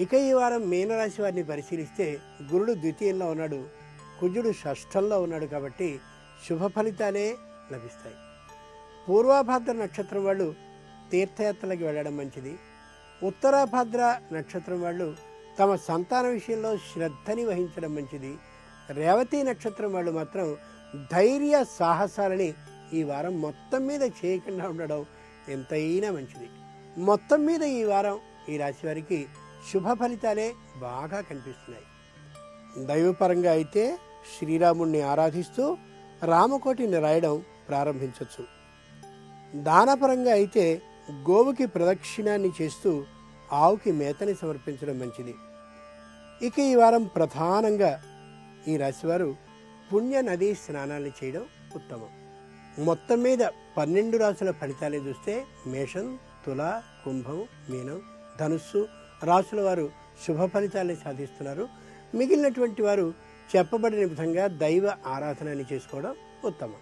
ఇక ఈ వారం మీనరాశి వారిని పరిశీలిస్తే గురుడు ద్వితీయంలో ఉన్నాడు. కుజుడు షష్ఠంలో ఉన్నాడు కాబట్టి శుభ ఫలితాలే లభిస్తాయి. పూర్వాభాద్ర నక్షత్రం వాళ్ళు తీర్థయాత్రలకు వెళ్ళడం మంచిది. ఉత్తరాభాద్ర నక్షత్రం వాళ్ళు తమ సంతాన విషయంలో శ్రద్ధని వహించడం మంచిది. రేవతి నక్షత్రం వాళ్ళు మాత్రం ధైర్య సాహసాలని ఈ వారం మొత్తం మీద చేయకుండా ఉండడం ఎంతైనా మంచిది. మొత్తం మీద ఈ వారం ఈ రాశి వారికి శుభ ఫలితాలే బాగా కనిపిస్తున్నాయి. దైవపరంగా అయితే శ్రీరాముణ్ణి ఆరాధిస్తూ రామకోటిని రాయడం ప్రారంభించవచ్చు దానపరంగా అయితే గోవుకి ప్రదక్షిణాన్ని చేస్తూ ఆవుకి మేతని సమర్పించడం మంచిది. ఇక ఈ వారం ప్రధానంగా ఈ రాశివారు పుణ్య నదీ స్నానాలు చేయడం ఉత్తమం. మొత్తం మీద పన్నెండు రాసుల ఫలితాలే చూస్తే మేషం తుల కుంభం మీనం ధనుస్సు రాసుల వారు శుభ ఫలితాలే సాధిస్తున్నారు. మిగిలినటువంటి వారు చెప్పబడిన విధంగా దైవ ఆరాధనని చేసుకోవడం ఉత్తమం.